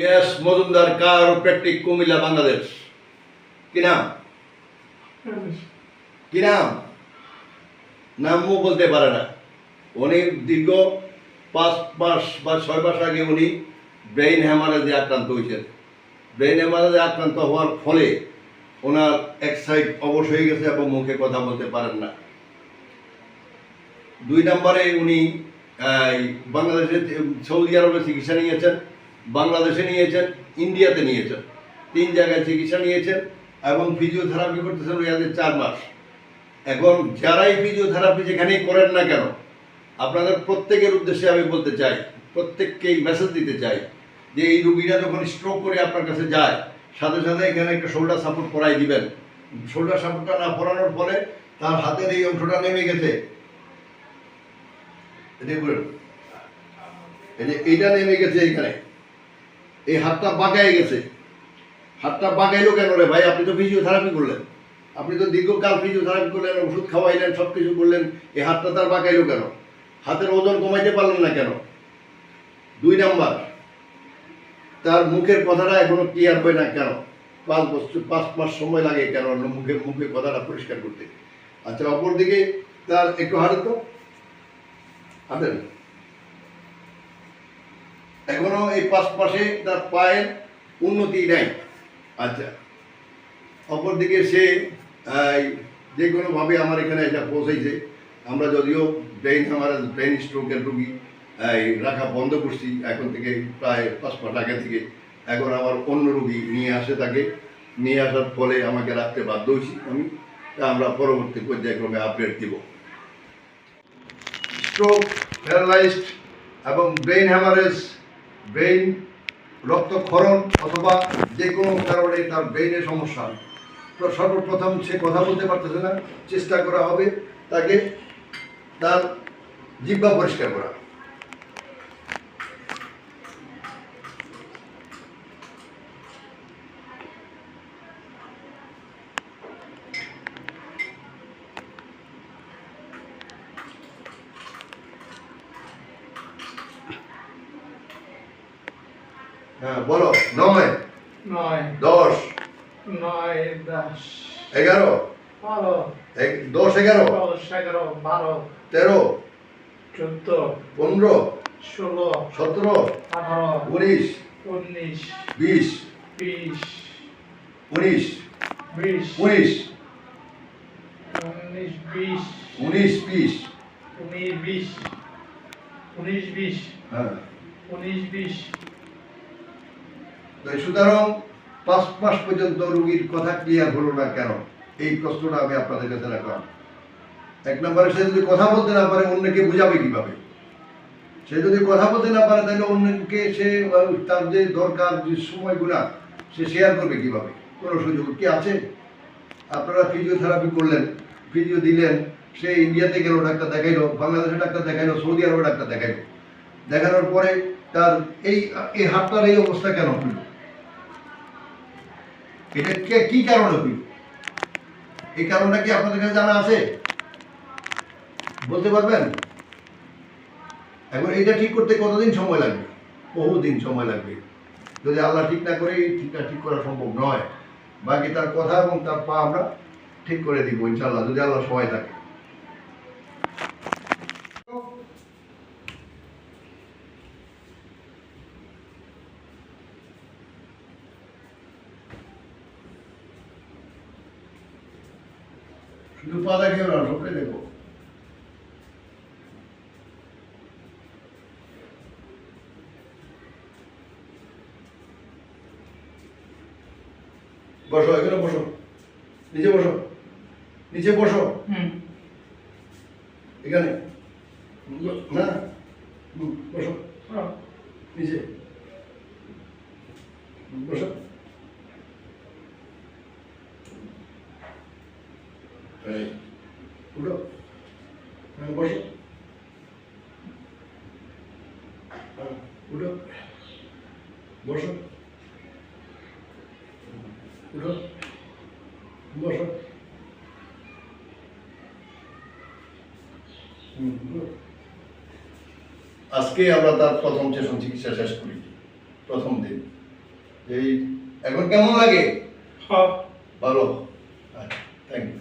Gas Majumdar chiropractic Comilla, Bangladesh. কি নাম? কি নাম? নামও বলতে পারে না। উনি দীর্ঘ পাঁচ মাস বা ছয় মাস আগে উনি ব্রেইন হ্যামারেজে আক্রান্ত হয়েছেন। ব্রেইন হ্যামারেজে আক্রান্ত হওয়ার ফলে ওনার এক সাইড অবশ হয়ে গেছে এবং মুখে কথা বলতে পারেন না। দুই নম্বরে উনি বাংলাদেশে সৌদি আরবে চিকিৎসা নিয়েছেন। বাংলাদেশে নিয়েছেন, ইন্ডিয়াতে নিয়েছেন। তিন জায়গায় চিকিৎসা নিয়েছেন এবং ফিজিওথেরাপি করতেছেন আগে চার মাস। এখন যারাই ফিজিওথেরাপি যেখানেই করেন না কেন, আপনাদের প্রত্যেকের উদ্দেশ্যে আমি বলতে চাই, প্রত্যেককেই মেসেজ দিতে চাই যে এই রুগীরা যখন স্ট্রোক করে আপনার কাছে যায়, সাথে সাথে এখানে একটা শোল্ডার সাপোর্ট করাই দিবেন। শোল্ডার সাপোর্টটা না করানোর ফলে তার হাতের এই অংশটা নেমে গেছে। এইটা নেমে গেছে এইখানে এই হাতটা বাঁকায় গেছে। হাতটা বাঁকাইলো কেন রে ভাই? আপনি তো ফিজিওথেরাপি করলেন। আপনি তো দীর্ঘকাল ফিজিওথেরাপি করলেন, ওষুধ খাওয়াইলেন সব কিছু করলেন, এই হাতটা তার বাঁকাইলো কেন? হাতের ওজন কমাইতে পারলেন না কেন? দুই নাম্বার, তার মুখের কথাটা এখনও ক্লিয়ার হয় না কেন? পাঁচ বছর, পাঁচ মাস সময় লাগে কেন ওর মুখে মুখে কথাটা পরিষ্কার করতে? আচ্ছা অপরদিকে তার একটু হাঁটেন তো। হাঁটেন এখনও এই পাঁচ মাসে তার পায়ের উন্নতি নাই। আচ্ছা অপরদিকে সে যে কোনোভাবে আমার এখানে এটা পৌঁছাইছে। আমরা যদিও ব্রেন আমার ব্রেন স্ট্রোকের রুগী রাখা বন্ধ করছি, এখন থেকে প্রায় পাঁচ মাস আগে থেকে। এখন আমার অন্য রুগী নিয়ে আসে তাকে। নিয়ে আসার ফলে আমাকে রাখতে বাধ্য হয়েছি আমি। তা আমরা পরবর্তী পর্যায়ক্রমে আপডেট দিব। স্ট্রোক প্যারালাইজড এবং ব্রেন হ্যামারেজ ব্রেন রক্তক্ষরণ অথবা যে কোনো কারণে তার ব্রেনের সমস্যা। সর্বপ্রথম সে কথা বলতে পারতেছে না, চেষ্টা করা হবে তাকে তার জিব্বা পরিষ্কার করা। হ্যাঁ বলো নয়। নয়। দশ। নয় দশ। এগারো। বারো। দশ এগারো। দশ এগারো বারো। তেরো। চোদ্দ। পনেরো। ষোলো। সতেরো। আঠারো। উনিশ। উনিশ। বিশ। বিশ। উনিশ। বিশ। উনিশ। উনিশ বিশ। উনিশ বিশ। উনিশ বিশ। উনিশ বিশ। হ্যাঁ। উনিশ বিশ। সুতরাং পাঁচ মাস পর্যন্ত রুগীর কথা ক্লিয়ার হলো না কেন? এই প্রশ্নটা আমি আপনাদের কাছে রাখলাম। এক নম্বরে সে যদি কথা বলতে না পারে, অন্যকে বুঝাবে কীভাবে? সে যদি কথা বলতে না পারে, তাহলে অন্যকে সে তার যে দরকার, যে সময়গুলা, সে শেয়ার করবে কীভাবে? কোনো সুযোগ কি আছে? আপনারা ফিজিওথেরাপি করলেন ফিজিও দিলেন, সে ইন্ডিয়াতে গেল, ডাক্তার দেখাইলো, বাংলাদেশে ডাক্তার দেখাইলো, সৌদি আরবে ডাক্তার দেখাইলো। দেখানোর পরে তার এই এই হাতটার এই অবস্থা কেন? হইল এটা কে- কি কারণে হইল এই কারণটা কি আপনাদের কাছে জানা আছে? বলতে পারবেন? এখন এটা ঠিক করতে কতদিন সময় লাগবে? বহুদিন সময় লাগবে। যদি আল্লাহ ঠিক না করে ঠিকটা ঠিক করা সম্ভব নয়। বাকি তার কথা এবং তার পা আমরা ঠিক করে দিব ইনশাল্লাহ যদি আল্লাহ সবাই থাকে। শুধু পা দেখেও না সবটাই দেখো বসো এখানে বসো। নিচে বসো। নিচে বসো। হুম। এখানে। না? বসো। নিচে। বসো এই, উঠো হ্যাঁ, বসো। হ্যাঁ, উঠো। বসো। উঠো। বসো। আজকে আমরা তার প্রথম সেশন চিকিৎসা শেষ করি প্রথম দিন। এই এখন কেমন লাগে? হ্যাঁ। ভালো। আচ্ছা থ্যাংক ইউ